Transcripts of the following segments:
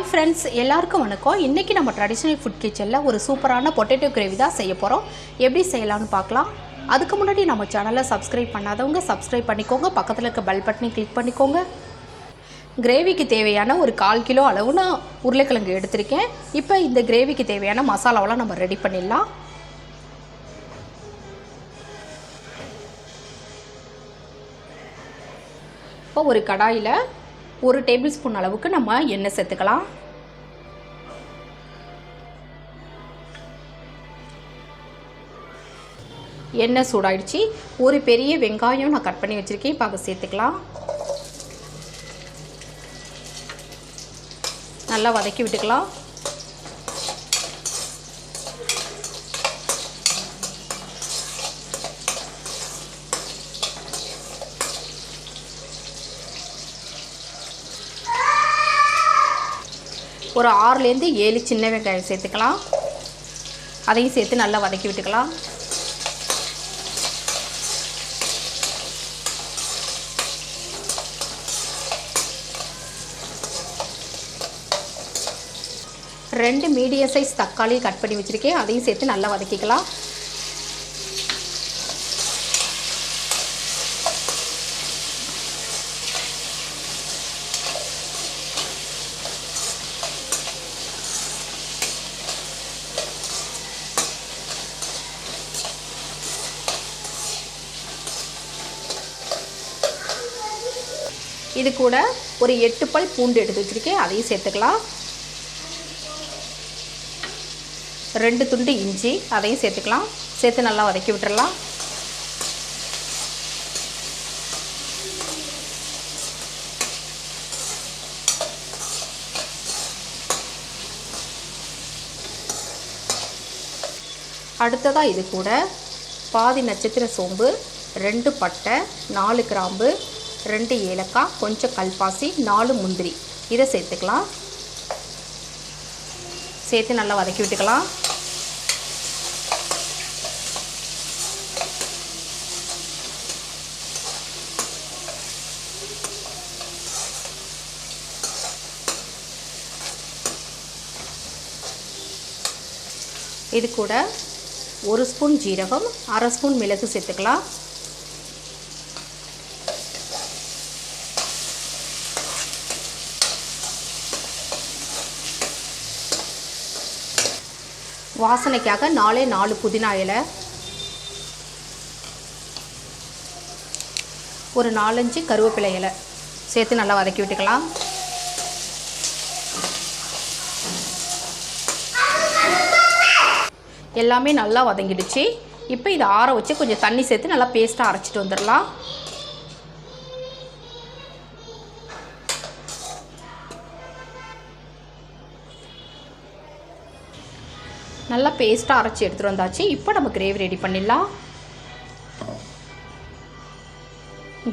Hi friends எல்லாருக்கும் வணக்கம். இன்றைக்கி நம்ம ட்ரெடிஷ்னல் ஃபுட் கிச்சனில் ஒரு சூப்பரான பொட்டேட்டோ கிரேவி தான் செய்ய போகிறோம் எப்படி செய்யலாம்னு பார்க்கலாம். அதுக்கு முன்னாடி நம்ம சேனலை சப்ஸ்கிரைப் பண்ணாதவங்க சப்ஸ்கிரைப் பண்ணிக்கோங்க. பக்கத்தில் இருக்க பெல் பட்டனை கிளிக் பண்ணிக்கோங்க. கிரேவிக்கு தேவையான ஒரு கால் கிலோ அளவு நான் உருளைக்கிழங்கு எடுத்திருக்கேன். இப்போ இந்த கிரேவிக்கு தேவையான மசாலாவெல்லாம் நம்ம ரெடி பண்ணிடலாம். இப்போ ஒரு கடாயில் ஒரு டேபிள் ஸ்பூன் அளவுக்கு நம்ம எண்ணெய் சேர்த்துக்கலாம். எண்ணெய் சூடாயிடுச்சு. ஒரு பெரிய வெங்காயம் நான் கட் பண்ணி வச்சுருக்கேன். இப்போ அதை சேர்த்துக்கலாம். நல்லா வதக்கி விட்டுக்கலாம். ஒரு ஆறுலேருந்து ஏழு சின்ன வெங்காயம் சேர்த்துக்கலாம். அதையும் சேர்த்து நல்லா வதக்கி விட்டுக்கலாம். ரெண்டு மீடியம் சைஸ் தக்காளி கட் பண்ணி வச்சுருக்கேன். அதையும் சேர்த்து நல்லா வதக்கிக்கலாம். இது கூட ஒரு எட்டு பல் பூண்டு எடுத்து வச்சுருக்கேன். அதையும் சேர்த்துக்கலாம். ரெண்டு துண்டு இஞ்சி அதையும் சேர்த்துக்கலாம். சேர்த்து நல்லா வதக்கி விட்டுறலாம். அடுத்ததாக இது கூட பாதி நட்சத்திர சோம்பு ரெண்டு பட்டை நாலு கிராம்பு ரெண்டு ஏலக்காய் கொஞ்சம் கல்பாசி நாலு முந்திரி. இதை சேர்த்துக்கலாம். சேர்த்து நல்லா வதக்கி விட்டுக்கலாம். இது கூட ஒரு ஸ்பூன் ஜீரகம் அரை ஸ்பூன் மிளகு சேர்த்துக்கலாம். வாசனைக்காக நாலே நாலு புதினா இலை. ஒரு நாலஞ்சு கருவேப்பிலை இலை. சேர்த்து நல்லா வதக்கி விட்டுக்கலாம். எல்லாமே நல்லா வதங்கிடுச்சு. இப்போ இதை ஆற வச்சு கொஞ்சம் தண்ணி சேர்த்து நல்லா பேஸ்ட்டாக அரைச்சிட்டு வந்துடலாம். நல்லா பேஸ்ட்டாக அரைச்சி எடுத்துகிட்டு வந்தாச்சு. இப்போ நம்ம கிரேவி ரெடி பண்ணிடலாம்.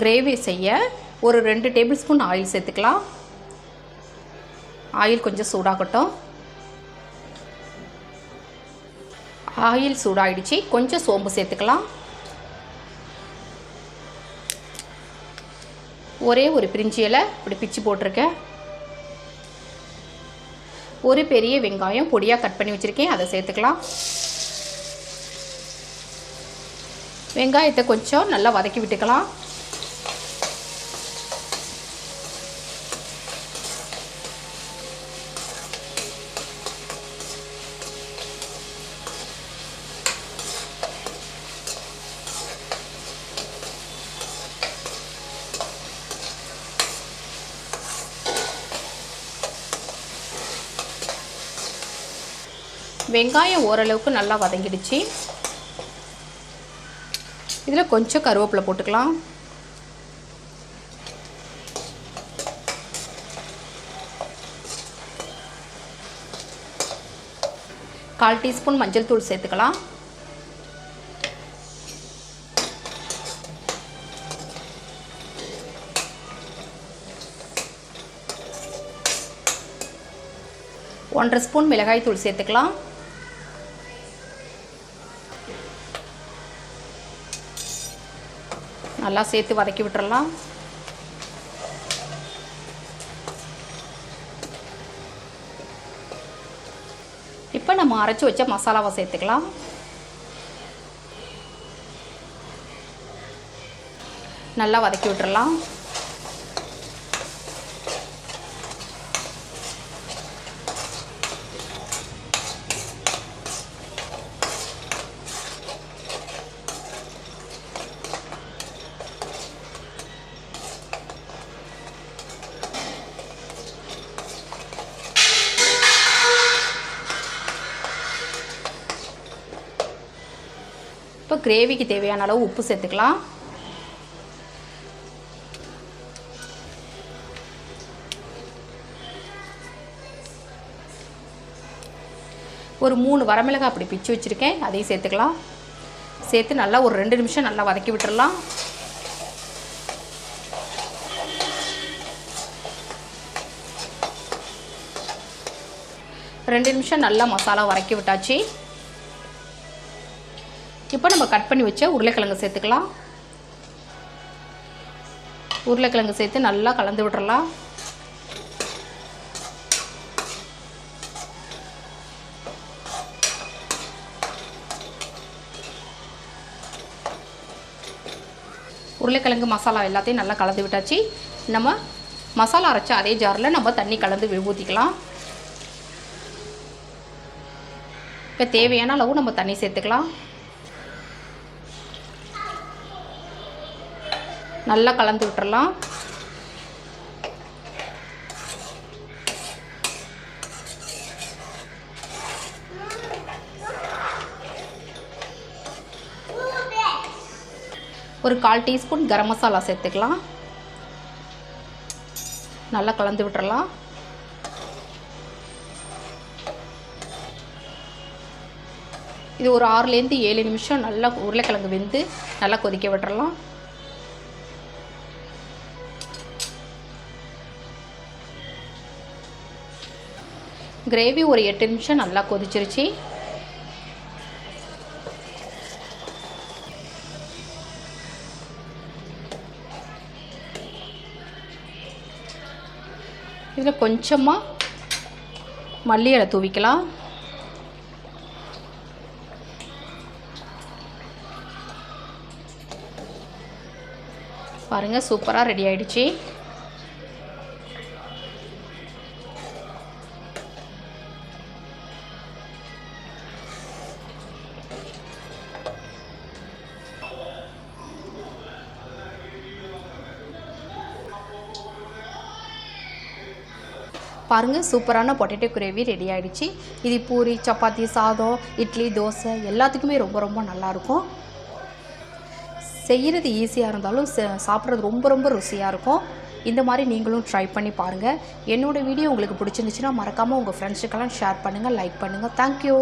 கிரேவி செய்ய ஒரு ரெண்டு டேபிள் ஸ்பூன் ஆயில் சேர்த்துக்கலாம். ஆயில் கொஞ்சம் சூடாகட்டும். ஆயில் சூடாகிடுச்சு கொஞ்சம் சோம்பு சேர்த்துக்கலாம். ஒரே ஒரு பிரிஞ்சி இலை இப்படி பிச்சு போட்டிருக்கேன். ஒரு பெரிய வெங்காயம் பொடியாக கட் பண்ணி வச்சுருக்கேன். அதை சேர்த்துக்கலாம். வெங்காயத்தை கொஞ்சம் நல்லா வதக்கி விட்டுக்கலாம். வெங்காயம் ஓரளவுக்கு நல்லா வதங்கிடுச்சு. இதில் கொஞ்சம் கருவேப்பிலை போட்டுக்கலாம். கால் டீஸ்பூன் மஞ்சள் தூள் சேர்த்துக்கலாம். ஒன்றரை ஸ்பூன் மிளகாய் தூள் சேர்த்துக்கலாம். நல்லா சேர்த்து வதக்கி விட்டுறலாம். இப்போ நம்ம அரைச்சி வச்ச மசாலாவை சேர்த்துக்கலாம். நல்லா வதக்கி விட்டுறலாம். இப்போ கிரேவிக்கு தேவையான அளவு உப்பு சேர்த்துக்கலாம். ஒரு மூணு வரமிளகாய் அப்படி பிச்சு வச்சுருக்கேன். அதையும் சேர்த்துக்கலாம். சேர்த்து நல்லா ஒரு ரெண்டு நிமிஷம் நல்லா வதக்கி விட்டுடலாம் ரெண்டு நிமிஷம் நல்லா மசாலா வதக்கி விட்டாச்சு. இப்போ நம்ம கட் பண்ணி வச்ச உருளைக்கிழங்கு சேர்த்துக்கலாம். உருளைக்கிழங்கு சேர்த்து நல்லா கலந்து விட்டுறலாம். உருளைக்கிழங்கு மசாலா எல்லாத்தையும் நல்லா கலந்து விட்டாச்சு. நம்ம மசாலா அரைச்ச அதே ஜாரில் நம்ம தண்ணி கலந்து வி- ஊற்றிக்கலாம் இப்போ தேவையான அளவு நம்ம தண்ணி சேர்த்துக்கலாம். நல்லா கலந்து விட்டுறலாம். ஒரு கால் டீஸ்பூன் கரம் மசாலா சேர்த்துக்கலாம். நல்லா கலந்து விட்டுறலாம். இது ஒரு ஆறுலேருந்து ஏழு நிமிஷம் நல்லா உருளைக்கிழங்கு வெந்து நல்லா கொதிக்க விட்டுறலாம். கிரேவி ஒரு எட்டு நிமிஷம் நல்லா கொதிச்சிருச்சு. இதில் கொஞ்சமாக மல்லி இலை தூவிக்கலாம். பாருங்கள் சூப்பராக ரெடி ஆகிடுச்சி பாருங்கள் சூப்பரான பொட்டேட்டோ கிரேவி ரெடி ஆகிடுச்சு இது பூரி சப்பாத்தி சாதம் இட்லி தோசை எல்லாத்துக்குமே ரொம்ப ரொம்ப நல்லாயிருக்கும் செய்கிறது ஈஸியாக இருந்தாலும் ச- சாப்பிட்றது ரொம்ப ரொம்ப ருசியாக இருக்கும். இந்த மாதிரி நீங்களும் ட்ரை பண்ணி பாருங்கள் என்னோடய வீடியோ உங்களுக்கு பிடிச்சிருந்துச்சுன்னா மறக்காமல் உங்கள் ஃப்ரெண்ட்ஸுக்கெல்லாம் ஷேர் பண்ணுங்கள் லைக் பண்ணுங்கள் தேங்க்யூ